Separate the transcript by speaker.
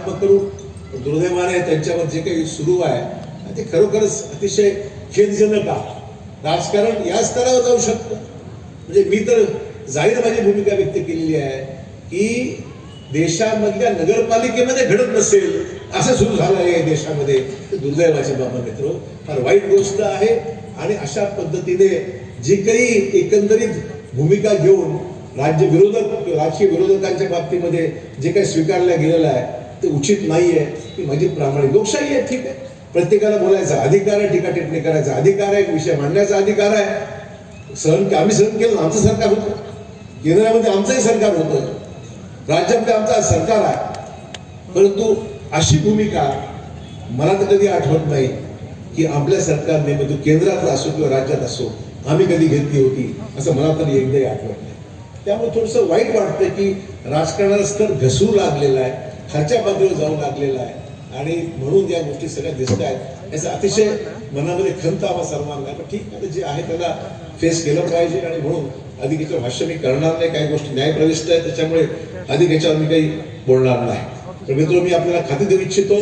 Speaker 1: आरोप करू दुर्दैवाने त्यांच्यावर जे काही सुरू आहे ते खरोखरच अतिशय खेदजनक आहे. राजकारण या स्तरावर जाऊ शकतं. म्हणजे मी तर जाहीर माझी भूमिका व्यक्त केलेली आहे की देशामधल्या नगरपालिकेमध्ये घडत नसेल असं सुरू झालं आहे या देशामध्ये दुर्दैवाचे बाबा मित्र फार वाईट गोष्ट आहे. आणि अशा पद्धतीने जी काही एकंदरीत भूमिका घेऊन राज्य विरोधक राजकीय विरोधकांच्या बाबतीमध्ये जे काही स्वीकारलं गेलेलं आहे ते उचित नाही आहे ही माझी प्रामाणिक. लोकशाही आहे ठीक आहे. प्रत्येकाला बोलायचा अधिकार आहे टीका टिप्पणी करायचा अधिकार आहे विषय मांडण्याचा अधिकार आहे. सहन आम्ही सहन केलं आमचं सरकार होतं. केंद्रामध्ये आमचंही सरकार होतं. राज्यामध्ये आमचा सरकार आहे. परंतु अशी भूमिका मला तर कधी आठवत नाही की आपल्या सरकारने म्हणजे केंद्रातला असो किंवा राज्यात असो आम्ही कधी घेतली होती असं मला तरी एकदाही आठवत नाही. त्यामुळे थोडंसं वाईट वाटतं की राजकारणाचा स्तर घसरू लागलेला आहे. खालच्या पातळीवर जाऊ लागलेला आहे. आणि म्हणून या गोष्टी सगळ्या दिसत आहेत. याचा अतिशय मनामध्ये खंत आम्हा सर्वांना. पण ठीक आहे जे आहे त्याला फेस केलं पाहिजे. आणि म्हणून अधिक याच्यावर भाष्य मी करणार नाही. काही गोष्टी न्यायप्रविष्ट आहेत. त्याच्यामुळे अधिक याच्यावर मी काही बोलणार नाही. तर मित्र मी आपल्याला खाते देऊ इच्छितो.